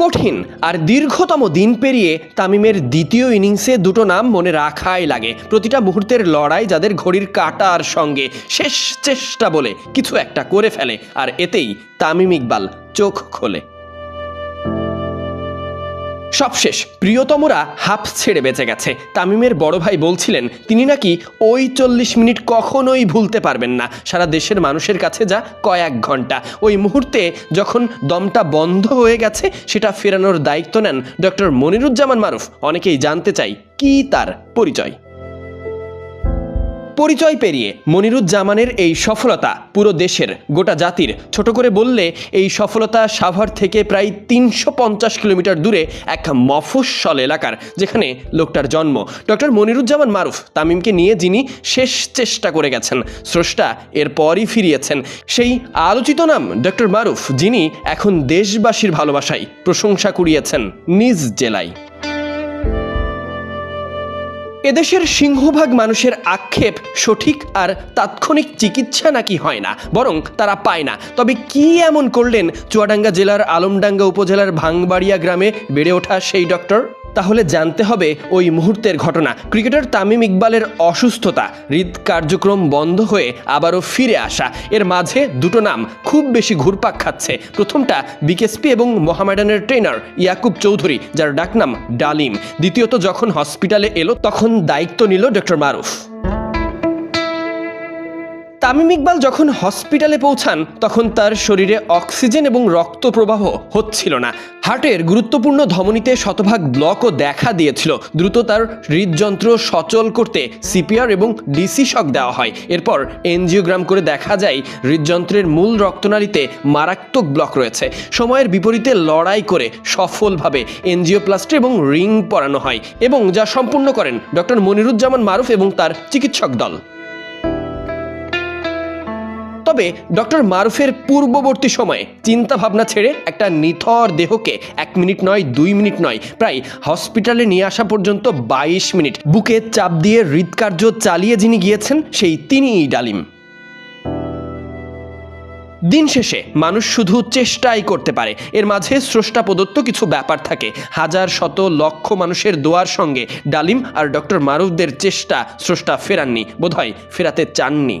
কঠিন আর দীর্ঘতম দিন পেরিয়ে তামিমের দ্বিতীয় ইনিংসে দুটো নাম মনে রাখাই লাগে। প্রতিটা মুহূর্তের লড়াই যাদের ঘড়ির কাটার সঙ্গে, শেষ চেষ্টা বলে কিছু একটা করে ফেলে, আর এতেই তামিম ইকবাল চোখ খোলে। সবশেষ, প্রিয়তমরা হাফ ছেড়ে বেঁচে গেছে। তামিমের বড় ভাই বলছিলেন, তিনি নাকি ওই চল্লিশ মিনিট কখনোই ভুলতে পারবেন না। সারা দেশের মানুষের কাছে যা কয়েক ঘণ্টা। ওই মুহূর্তে যখন দমটা বন্ধ হয়ে গেছে, সেটা ফেরানোর দায়িত্ব নেন ডক্টর মনিরুজ্জামান মারুফ। অনেকেই জানতে চাই, কি তার পরিচয়? পরিচয় পেরিয়ে মনিরুজ্জামানের এই সফলতা পুরো দেশের, গোটা জাতির। ছোট করে বললে, এই সফলতা সাভার থেকে প্রায় তিনশো পঞ্চাশ কিলোমিটার দূরে এক মফস্বল এলাকার, যেখানে লোকটার জন্ম। ডক্টর মনিরুজ্জামান মারুফ তামিমকে নিয়ে যিনি শেষ চেষ্টা করে গেছেন, স্রষ্টা এরপরই ফিরিয়েছেন। সেই আলোচিত নাম ডক্টর মারুফ, যিনি এখন দেশবাসীর ভালোবাসায় প্রশংসা কুড়িয়েছেন নিজ জেলায়। এদেশের সিংহভাগ মানুষের আক্ষেপ সঠিক আর তাৎক্ষণিক চিকিৎসা নাকি হয় না, বরং তারা পায় না। তবে কি এমন করলেন চুয়াডাঙ্গা জেলার আলমডাঙ্গা উপজেলার ভাঙবাড়িয়া গ্রামে বেড়ে ওঠা সেই ডক্টর? তাহলে জানতে হবে ওই মুহূর্তের ঘটনা। ক্রিকেটার তামিম ইকবালের অসুস্থতা, হৃদ কার্যক্রম বন্ধ হয়ে আবারও ফিরে আসা। এর মাঝে দুটো নাম খুব বেশি ঘুরপাক খাচ্ছে। প্রথমটা বিকেএসপি এবং মোহামেডানের ট্রেনার ইয়াকুব চৌধুরী, যার ডাকনাম ডালিম। দ্বিতীয়ত যখন হসপিটালে এলো, তখন দায়িত্ব নিল ডক্টর মারুফ। তামিম ইকবাল যখন হসপিটালে পৌঁছান, তখন তার শরীরে অক্সিজেন এবং রক্ত প্রবাহ হচ্ছিল না। হার্টের গুরুত্বপূর্ণ ধমনীতে শতভাগ ব্লকও দেখা দিয়েছিল। দ্রুত তার হৃদযন্ত্র সচল করতে সিপিআর এবং ডিসি শক দেওয়া হয়। এরপর এনজিওগ্রাম করে দেখা যায়, হৃদযন্ত্রের মূল রক্তনালীতে মারাত্মক ব্লক রয়েছে। সময়ের বিপরীতে লড়াই করে সফলভাবে এনজিওপ্লাস্টি এবং রিং পরানো হয় এবং যা সম্পূর্ণ করেন ডক্টর মনিরুজ্জামান মারুফ এবং তার চিকিৎসক দল। তবে ডক্টর মারুফের পূর্ববর্তী সময়ে চিন্তা ভাবনা ছেড়ে একটা নিথর দেহকে এক মিনিট নয়, দুই মিনিট নয়, প্রায় হসপিটালে নিয়ে আসা পর্যন্ত বাইশ মিনিট বুকে চাপ দিয়ে হৃদকার্য চালিয়ে যিনি গিয়েছেন, সেই তিনিই ডালিম। দিন শেষে মানুষ শুধু চেষ্টাই করতে পারে। এর মাঝে স্রষ্টা প্রদত্ত কিছু ব্যাপার থাকে। হাজার শত লক্ষ মানুষের দোয়ার সঙ্গে ডালিম আর ডক্টর মারুফদের চেষ্টা স্রষ্টা ফেরাননি, বোধহয় ফেরাতে চাননি।